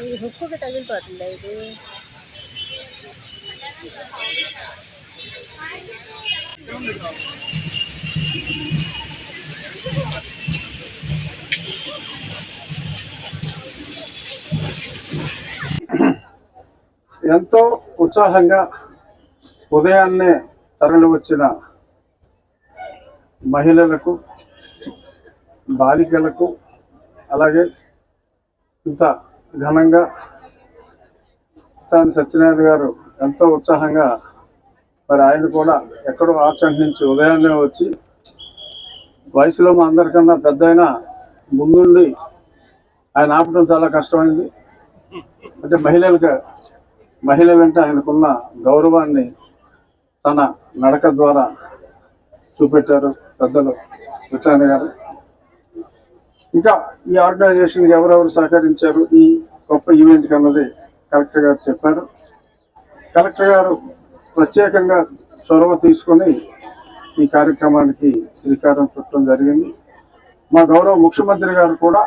ఇది హుక్కుకి తగిలిపోతుందా ఇది? ఎంతో ఉత్సాహంగా ఉదయాన్నే తరలి వచ్చిన మహిళలకు బాలికలకు అలాగే ఇంత ఘనంగా తాను సత్యనారాయణ గారు ఎంతో ఉత్సాహంగా మరి ఆయన కూడా ఎక్కడో ఆచంట నుంచి ఉదయాన్నే వచ్చి వయసులో మా అందరికన్నా పెద్ద అయినా ముందుండి ఆయన ఆపడం చాలా కష్టమైంది. అంటే మహిళలకు మహిళలంటే ఆయనకున్న గౌరవాన్ని తన నడక ద్వారా చూపెట్టారు పెద్దలు విట్టాని గారు. ఇంకా ఈ ఆర్గనైజేషన్కి ఎవరెవరు సహకరించారు? ఈ గొప్ప ఈవెంట్కి అన్నది కలెక్టర్ గారు చెప్పారు. కలెక్టర్ గారు ప్రత్యేకంగా చొరవ తీసుకొని ఈ కార్యక్రమానికి శ్రీకారం చుట్టడం జరిగింది. మా గౌరవ ముఖ్యమంత్రి గారు కూడా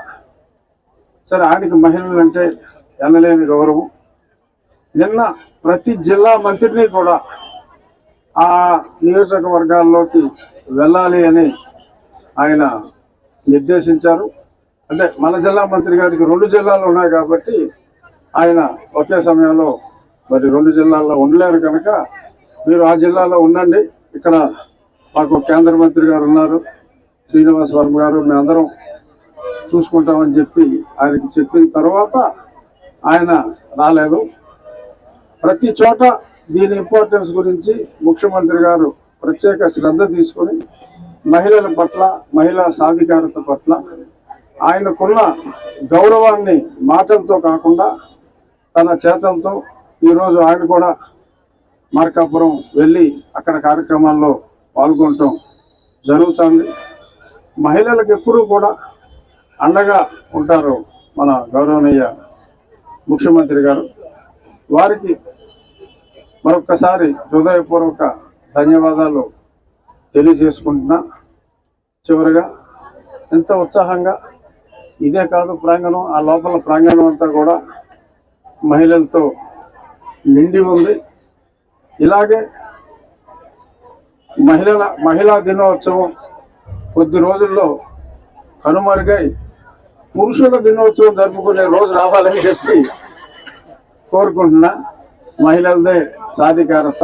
సరే ఆయనకి మహిళలు అంటే ఎనలేని గౌరవం. నిన్న ప్రతి జిల్లా మంత్రిని కూడా ఆ నియోజకవర్గాల్లోకి వెళ్ళాలి అని ఆయన నిర్దేశించారు. అంటే మన జిల్లా మంత్రి గారికి రెండు జిల్లాలు ఉన్నాయి కాబట్టి ఆయన ఒకే సమయంలో మరి రెండు జిల్లాల్లో ఉండలేరు కనుక మీరు ఆ జిల్లాలో ఉండండి. ఇక్కడ మాకు కేంద్ర మంత్రి గారు ఉన్నారు శ్రీనివాస్ వర్మ గారు మేమందరం చూసుకుంటామని చెప్పి ఆయనకి చెప్పిన తర్వాత ఆయన రాలేదు. ప్రతి చోట దీని ఇంపార్టెన్స్ గురించి ముఖ్యమంత్రి గారు ప్రత్యేక శ్రద్ధ తీసుకొని మహిళల పట్ల మహిళా సాధికారత పట్ల ఆయనకున్న గౌరవాన్ని మాటలతో కాకుండా తన చేతలతో ఈరోజు ఆయన కూడా మార్కాపురం వెళ్ళి అక్కడ కార్యక్రమాల్లో పాల్గొనటం జరుగుతుంది. మహిళలకు ఎప్పుడూ కూడా అండగా ఉంటారు మన గౌరవనీయ ముఖ్యమంత్రి గారు. వారికి మరొక్కసారి హృదయపూర్వక ధన్యవాదాలు తెలియజేసుకుంటున్నా. చివరిగా ఎంత ఉత్సాహంగా ఇదే కాదు ప్రాంగణం ఆ లోపల ప్రాంగణం అంతా కూడా మహిళలతో నిండి ఉంది. ఇలాగే మహిళల మహిళా దినోత్సవం కొద్ది రోజుల్లో కనుమరుగై పురుషుల దినోత్సవం జరుపుకునే రోజు రావాలని చెప్పి కోరుకుంటున్నా. మహిళలదే సాధికారత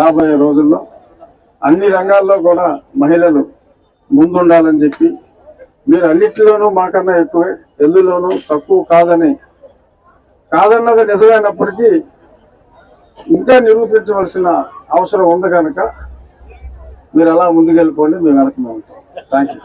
రాబోయే రోజుల్లో. అన్ని రంగాల్లో కూడా మహిళలు ముందుండాలని చెప్పి మీరు అన్నిటిలోనూ మాకన్నా ఎక్కువే ఎందులోనూ తక్కువ కాదని. కాదన్నది నిజమైనప్పటికీ ఇంకా నిరూపించవలసిన అవసరం ఉంది కనుక మీరు అలా ముందుకెళ్ళిపోండి మేము వెనక ఉంటాం. Thank you